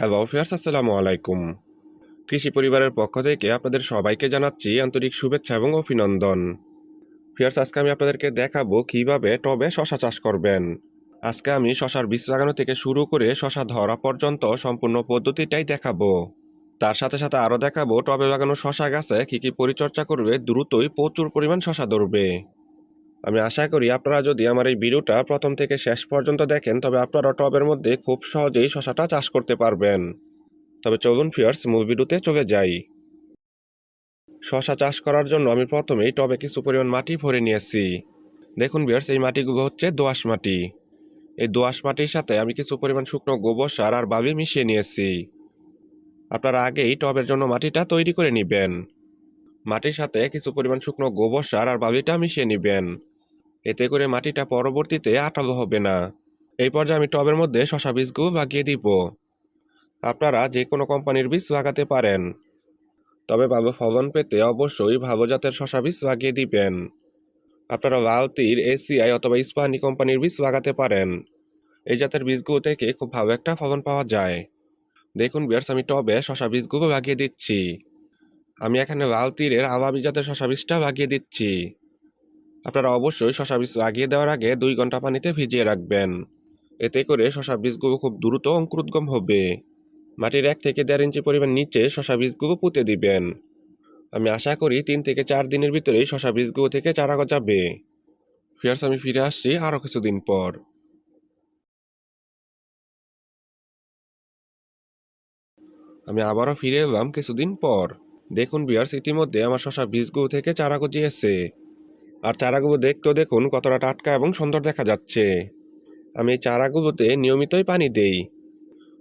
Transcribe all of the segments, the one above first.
Hello fierce আসসালামু আলাইকুম। কৃষি পরিবারের পক্ষ থেকে আপনাদের সবাইকে জানাচ্ছি আন্তরিক শুভেচ্ছা এবং অভিনন্দন। ফিয়ার্স আজকে আমি আপনাদেরকে দেখাবো কীভাবে টবে শশা চাষ করবেন। আজকে আমি শশার বীজ লাগানো থেকে শুরু করে শশা ধরা পর্যন্ত সম্পূর্ণ পদ্ধতিটাই দেখাবো। তার সাথে সাথে আরও দেখাবো টবে লাগানো শশা গাছে কী কী পরিচর্যা করবে দ্রুতই প্রচুর পরিমাণ শশা ধরবে। আমি আশা করি আপনারা যদি আমার এই ভিডিওটা প্রথম থেকে শেষ পর্যন্ত দেখেন, তবে আপনারা টবের মধ্যে খুব সহজেই শশাটা চাষ করতে পারবেন। তবে চলুন ফিয়ার্স মূল ভিডিওতে চলে যাই। শশা চাষ করার জন্য আমি প্রথমেই টবে কিছু পরিমাণ মাটি ভরে নিয়েছি। দেখুন বিয়ার্স এই মাটিগুলো হচ্ছে দোআঁশ মাটি। এই দোআঁশ মাটির সাথে আমি কিছু পরিমাণ শুকনো গোবর সার আর বালি মিশিয়ে নিয়েছি। আপনারা আগেই টবের জন্য মাটিটা তৈরি করে নেবেন। মাটির সাথে কিছু পরিমাণ শুকনো গোবর সার আর বালিটা মিশিয়ে নেবেন। এতে করে মাটিটা পরবর্তীতে আটালো হবে না। এই পর্যায়ে আমি টবের মধ্যে শশা বীজগুলো লাগিয়ে দিব। আপনারা যে কোনো কোম্পানির বীজ লাগাতে পারেন। তবে ভালো ফলন পেতে অবশ্যই ভালো জাতের শশা বীজ লাগিয়ে দিবেন। আপনারা লাল তীর এসিআই অথবা ইস্পাহানি কোম্পানির বীজ লাগাতে পারেন। এই জাতের বীজগুলো থেকে খুব ভালো একটা ফলন পাওয়া যায়। দেখুন বিয়ার্স, আমি টবে শশা বীজগুলো লাগিয়ে দিচ্ছি। আমি এখানে লাল তীরের আলাবি জাতের শশা বীজটা লাগিয়ে দিচ্ছি। আপনারা অবশ্যই শশা বীজ লাগিয়ে দেওয়ার আগে দুই ঘণ্টা পানিতে ভিজিয়ে রাখবেন। এতে করে শশা বীজগুলো খুব দ্রুত অঙ্কুরোদ্গম হবে। মাটির এক থেকে দেড় ইঞ্চি পরিমাণ নিচে শশা বীজগুলো পুঁতে দিবেন। আমি আশা করি তিন থেকে চার দিনের ভিতরেই শশা বীজগুলো থেকে চারা গজাবে। ফিয়ার্স আমি ফিরে আসছি আরও কিছুদিন পর। আমি আবারও ফিরে এলাম কিছুদিন পর। দেখুন বিয়ার্স ইতিমধ্যে আমার শশা বীজগুলো থেকে চারা গজিয়েছে। আর চারাগুলো দেখতেও দেখুন কতটা টাটকা এবং সুন্দর দেখা যাচ্ছে। আমি এই চারাগুলোতে নিয়মিতই পানি দেই।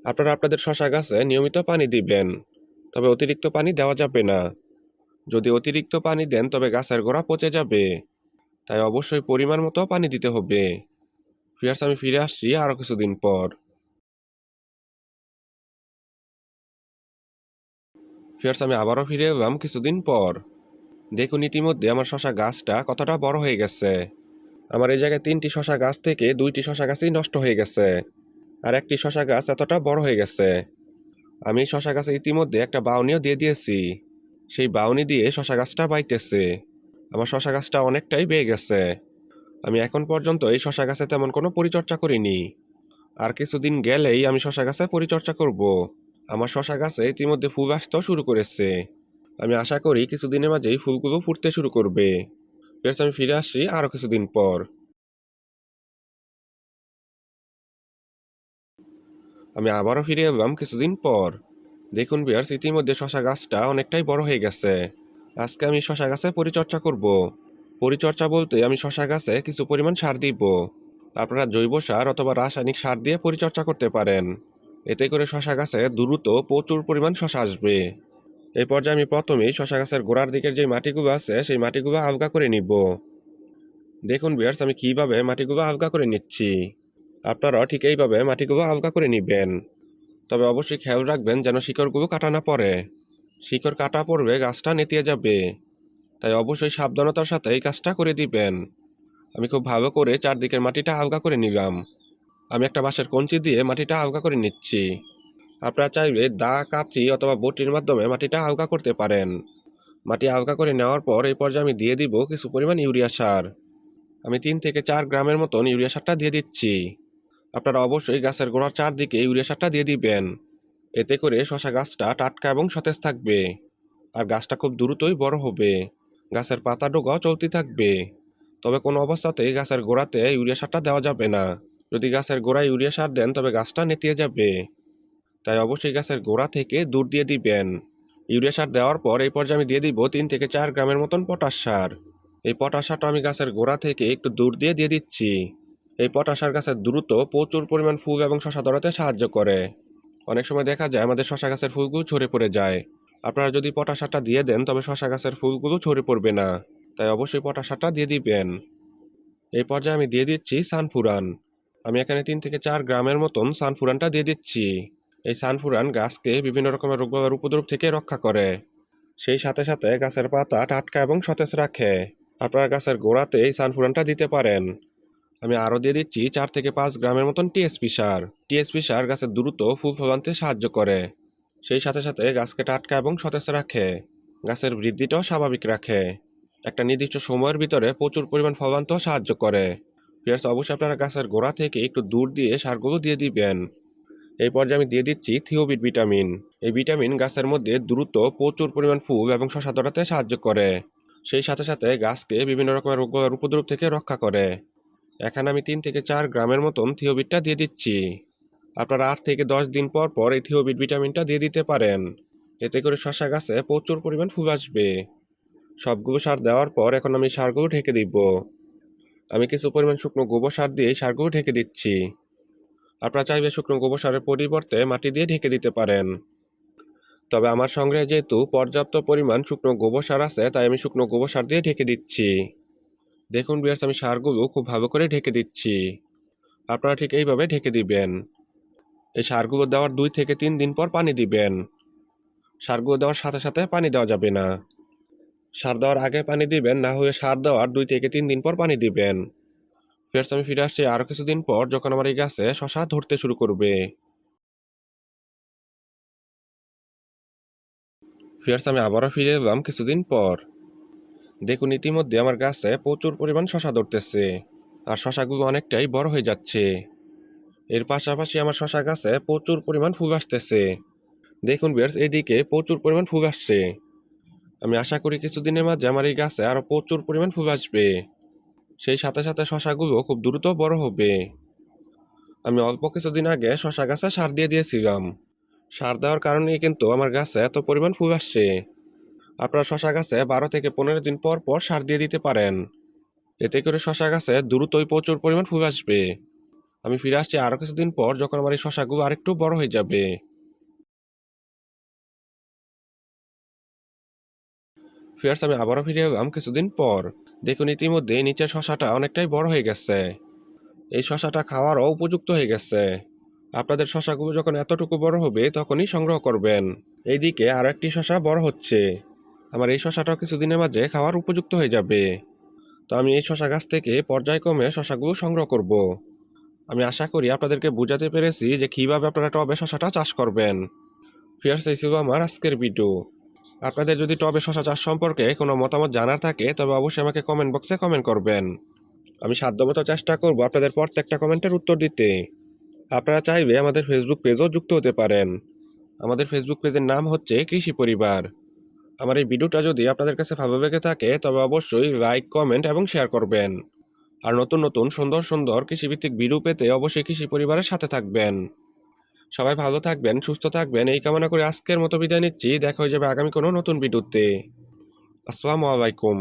আপনারা আপনাদের শশা গাছে নিয়মিত পানি দিবেন, তবে অতিরিক্ত পানি দেওয়া যাবে না। যদি অতিরিক্ত পানি দেন, তবে গাছের গোড়া পচে যাবে। তাই অবশ্যই পরিমাণ মতো পানি দিতে হবে। ফিয়ার্স আমি ফিরে আসছি আরও কিছুদিন পর। ফিয়ার্স আমি আবারও ফিরে এলাম কিছুদিন পর। দেখুন ইতিমধ্যে আমার শশা গাছটা কতটা বড় হয়ে গেছে। আমার এই জায়গায় তিনটি শশা গাছ থেকে দুইটি শশা গাছই নষ্ট হয়ে গেছে। আর একটি শশা গাছ এতটা বড় হয়ে গেছে। আমি শশা গাছে ইতিমধ্যে একটা বাউনিও দিয়ে দিয়েছি। সেই বাউনি দিয়ে শশা গাছটা বাইতেছে। আমার শশা গাছটা অনেকটাই বেয়ে গেছে। আমি এখন পর্যন্ত এই শশা গাছে তেমন কোনো পরিচর্যা করিনি। আর কিছুদিন গেলেই আমি শশা গাছে পরিচর্যা করব। আমার শশা গাছে ইতিমধ্যে ফুল আসতেও শুরু করেছে। আমি আশা করি কিছুদিনের মাঝেই ফুলগুলো ফুটতে শুরু করবে। বেশ আমি ফিরে আসছি আরও কিছুদিন পর। আমি আবারও ফিরে এলাম কিছুদিন পর। দেখুন বিয়ার্স ইতিমধ্যে শশা গাছটা অনেকটাই বড় হয়ে গেছে। আজকে আমি শশা গাছে পরিচর্যা করব। পরিচর্যা বলতে আমি শশা গাছে কিছু পরিমাণ সার দিব। আপনারা জৈব সার অথবা রাসায়নিক সার দিয়ে পরিচর্যা করতে পারেন। এতে করে শশা গাছে দ্রুত প্রচুর পরিমাণ শশা আসবে। এই পর্যায়ে আমি প্রথমেই শশা গাছের গোড়ার দিকের যে মাটিগুলো আছে, সেই মাটিগুলো আলগা করে নিব। দেখুন বিয়ার্স আমি কীভাবে মাটিগুলো আলগা করে নিচ্ছি? আপনারাও ঠিক এইভাবে মাটিগুলো আলগা করে নিবেন। তবে অবশ্যই খেয়াল রাখবেন যেন শিকড়গুলো কাটা না পড়ে। শিকড় কাটা পড়বে, গাছটা নেতিয়ে যাবে। তাই অবশ্যই সাবধানতার সাথে এই কাজটা করে দিবেন। আমি খুব ভালো করে চারদিকের মাটিটা আলগা করে নিলাম। আমি একটা বাঁশের কঞ্চি দিয়ে মাটিটা আলগা করে নিচ্ছি। আপনারা চাইলে দা কাঁচি অথবা বটির মাধ্যমে মাটিটা আলগা করতে পারেন। মাটি আলগা করে নেওয়ার পর এই পর্যায়ে আমি দিয়ে দিব কিছু পরিমাণ ইউরিয়া সার। আমি তিন থেকে চার গ্রামের মতন ইউরিয়া সারটা দিয়ে দিচ্ছি। আপনারা অবশ্যই গাছের গোড়ার চারদিকে ইউরিয়া সারটা দিয়ে দিবেন। এতে করে শশা গাছটা টাটকা এবং সতেজ থাকবে আর গাছটা খুব দ্রুতই বড় হবে। গাছের পাতা ডোগাও চলতে থাকবে। তবে কোনো অবস্থাতেই গাছের গোড়াতে ইউরিয়া সারটা দেওয়া যাবে না। যদি গাছের গোড়ায় ইউরিয়া সার দেন তবে গাছটা নেতিয়ে যাবে। তাই অবশ্যই গাছের গোড়া থেকে দূর দিয়ে দিবেন। ইউরিয়া সার দেওয়ার পর এই পর্যায়ে আমি দিয়ে দিব তিন থেকে চার গ্রামের মতন পটাশ সার। এই পটাশ সারটা আমি গাছের গোড়া থেকে একটু দূর দিয়ে দিয়ে দিচ্ছি। এই পটাশ সার গাছের দ্রুত প্রচুর পরিমাণ ফুল এবং শশা ধরাতে সাহায্য করে। অনেক সময় দেখা যায় আমাদের শশা গাছের ফুলগুলো ঝরে পড়ে যায়। আপনারা যদি পটাশ সারটা দিয়ে দেন, তবে শশা গাছের ফুলগুলো ঝরে পড়বে না। তাই অবশ্যই পটাশ সারটা দিয়ে দিবেন। এই পর্যায়ে আমি দিয়ে দিচ্ছি সানফুরান। আমি এখানে তিন থেকে চার গ্রামের মতন সানফুরানটা দিয়ে দিচ্ছি। এই সানফুরান গাছকে বিভিন্ন রকমের রোগ রোগবাবার উপদ্রব থেকে রক্ষা করে। সেই সাথে সাথে গাছের পাতা টাটকা এবং সতেজ রাখে। আপনারা গাছের গোড়াতে এই সানফুরানটা দিতে পারেন। আমি আরও দিয়ে দিচ্ছি চার থেকে পাঁচ গ্রামের মতন টিএসপি সার। টিএসপি সার গাছের দ্রুত ফুল ফলানতে সাহায্য করে। সেই সাথে সাথে গাছকে টাটকা এবং সতেজ রাখে। গাছের বৃদ্ধিটাও স্বাভাবিক রাখে। একটা নির্দিষ্ট সময়ের ভিতরে প্রচুর পরিমাণ ফলানতেও সাহায্য করে। ফিয়ার্স, অবশ্যই আপনারা গাছের গোড়া থেকে একটু দূর দিয়ে সারগুলো দিয়ে দিবেন। এই পর্যায়ে আমি দিয়ে দিচ্ছি থিওবিট ভিটামিন। এই ভিটামিন গাছের মধ্যে দ্রুত প্রচুর পরিমাণ ফুল এবং শশা ধরাতে সাহায্য করে। সেই সাথে সাথে গাছকে বিভিন্ন রকমের রোগ উপদ্রব থেকে রক্ষা করে। এখানে আমি তিন থেকে চার গ্রামের মতন থিওবিটটা দিয়ে দিচ্ছি। আপনারা আট থেকে দশ দিন পর পর এই থিওবিট ভিটামিনটা দিয়ে দিতে পারেন। এতে করে শশা গাছে প্রচুর পরিমাণ ফুল আসবে। সবগুলো সার দেওয়ার পর এখন আমি সারগুলো ঢেকে দিব। আমি কিছু পরিমাণ শুকনো গোবর সার দিয়ে সারগুলো ঢেকে দিচ্ছি। আপনারা চাইবে শুকনো গোবর সারের পরিবর্তে মাটি দিয়ে ঢেকে দিতে পারেন। তবে আমার সংগ্রহে যেহেতু পর্যাপ্ত পরিমাণ শুকনো গোবর সার আছে, তাই আমি শুকনো গোবর সার দিয়ে ঢেকে দিচ্ছি। দেখুন বিয়ার্স আমি সারগুলো খুব ভালো করে ঢেকে দিচ্ছি। আপনারা ঠিক এইভাবে ঢেকে দিবেন। এই সারগুলো দেওয়ার দুই থেকে তিন দিন পর পানি দিবেন। সারগুলো দেওয়ার সাথে সাথে পানি দেওয়া যাবে না। সার দেওয়ার আগে পানি দিবেন, না হয়ে সার দেওয়ার দুই থেকে তিন দিন পর পানি দিবেন। ফেরস আমি ফিরে আসছি আরও কিছুদিন পর যখন আমার এই গাছে শশা ধরতে শুরু করবে। ফিয়ার্স আমি আবারও ফিরে এলাম কিছুদিন পর। দেখুন, ইতিমধ্যে আমার গাছে প্রচুর পরিমাণ শশা ধরতেছে আর শশাগুলো অনেকটাই বড় হয়ে যাচ্ছে। এর পাশাপাশি আমার শশা গাছে প্রচুর পরিমাণ ফুল আসতেছে। দেখুন বিয়ার্স এদিকে প্রচুর পরিমাণ ফুল আসছে। আমি আশা করি কিছুদিনের মাঝে আমার এই গাছে আরও প্রচুর পরিমাণ ফুল আসবে। সেই সাথে সাথে শশাগুলো খুব দ্রুত বড় হবে। আমি অল্প কিছুদিন আগে শশা গাছে সার দিয়ে দিয়েছিলাম। সার দেওয়ার কারণে কিন্তু আমার গাছে এত পরিমাণ ফুল আসছে। আপনারা শশা গাছে বারো থেকে পনেরো দিন পর পর সার দিয়ে দিতে পারেন। এতে করে শশা গাছে দ্রুতই প্রচুর পরিমাণ ফুল আসবে। আমি ফিরে আসছি আরও কিছুদিন পর যখন আমার এই শশাগুলো আরেকটু বড় হয়ে যাবে। ফিয়ার্স, আমি আবারও ফিরে এলাম কিছুদিন পর। দেখুন ইতিমধ্যে নিচের শশাটা অনেকটাই বড় হয়ে গেছে। এই শশাটা খাওয়ারও উপযুক্ত হয়ে গেছে। আপনাদের শশাগুলো যখন এতটুকু বড় হবে, তখনই সংগ্রহ করবেন। এইদিকে আরও একটি শশা বড় হচ্ছে। আমার এই শশাটাও কিছুদিনের মাঝে খাওয়ার উপযুক্ত হয়ে যাবে। তো আমি এই শশা গাছ থেকে পর্যায়ক্রমে শশাগুলো সংগ্রহ করব। আমি আশা করি আপনাদেরকে বোঝাতে পেরেছি যে কীভাবে আপনারা টবে শশাটা চাষ করবেন। ফিয়ার্স এই ছিল আমার আজকের ভিডিও। আপনাদের যদি টবে শশা চাষ সম্পর্কে কোনো মতামত জানার থাকে, তবে অবশ্যই আমাকে কমেন্ট বক্সে কমেন্ট করবেন। আমি সাধ্যমতো চেষ্টা করব আপনাদের প্রত্যেকটা কমেন্টের উত্তর দিতে। আপনারা চাইলে আমাদের ফেসবুক পেজও যুক্ত হতে পারেন। আমাদের ফেসবুক পেজের নাম হচ্ছে কৃষি পরিবার। আমার এই ভিডিওটা যদি আপনাদের কাছে ভালো লেগে থাকে, তবে অবশ্যই লাইক কমেন্ট এবং শেয়ার করবেন। আর নতুন নতুন, সুন্দর সুন্দর কৃষিভিত্তিক ভিডিও পেতে অবশ্যই কৃষি পরিবারের সাথে থাকবেন। সবাই ভালো থাকবেন, সুস্থ থাকবেন। এই কামনা করে আজকের মতো বিদায় নিচ্ছি। দেখা হয়ে যাবে আগামী কোনো নতুন বিদ্যুতে আসসালামু আলাইকুম।